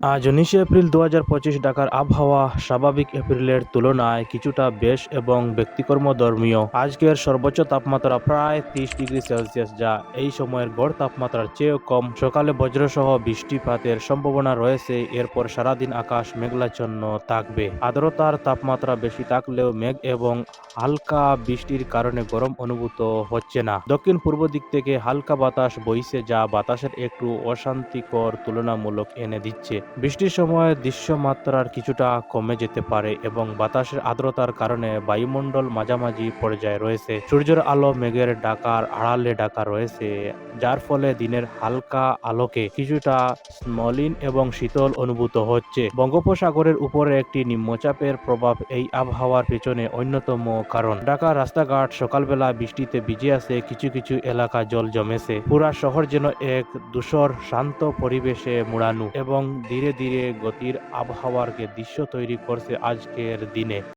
আজ উনিশে এপ্রিল দু হাজার পঁচিশ ঢাকার আবহাওয়া স্বাভাবিক এপ্রিলের তুলনায় কিছুটা বেশ এবং ব্যক্তিকর্ম ধর্মীয় আজকের সর্বোচ্চ তাপমাত্রা প্রায় তিরিশ ডিগ্রি সেলসিয়াস যা এই সময়ের গড় তাপমাত্রার চেয়েও কম। সকালে বজ্রসহ বৃষ্টিপাতের সম্ভাবনা রয়েছে, এরপর সারাদিন আকাশ মেঘলাচ্ছন্ন থাকবে। আর্দ্রতার তাপমাত্রা বেশি থাকলেও মেঘ এবং হালকা বৃষ্টির কারণে গরম অনুভূত হচ্ছে না। দক্ষিণ পূর্ব দিক থেকে হালকা বাতাস বইছে যা বাতাসের একটু অশান্তিকর তুলনামূলক এনে দিচ্ছে। বৃষ্টির সময় দৃশ্যমাত্রার কিছুটা কমে যেতে পারে এবং বাতাসের আর্দ্রতার কারণে বায়ুমণ্ডল মাঝামাঝি পর্যায়ে রয়েছে। সূর্যের আলো, মেঘের ডাকার আড়ালে ডাকা রয়েছে, যার ফলে দিনের হালকা আলোকে কিছুটা মলিন এবং শীতল অনুভূত হচ্ছে। বঙ্গোপসাগরের উপরে একটি নিম্নচাপের প্রভাব এই আবহাওয়ার পেছনে অন্যতম কারণ। ঢাকার রাস্তাঘাট সকালবেলা বৃষ্টিতে ভিজে আছে, কিছু কিছু এলাকা জল জমেছে। পুরা শহর যেন এক ধূসর, শান্ত পরিবেশে মোড়ানো এবং ধীরে ধীরে গতির আবহাওয়ারকে দৃশ্য তৈরি করছে আজকের দিনে।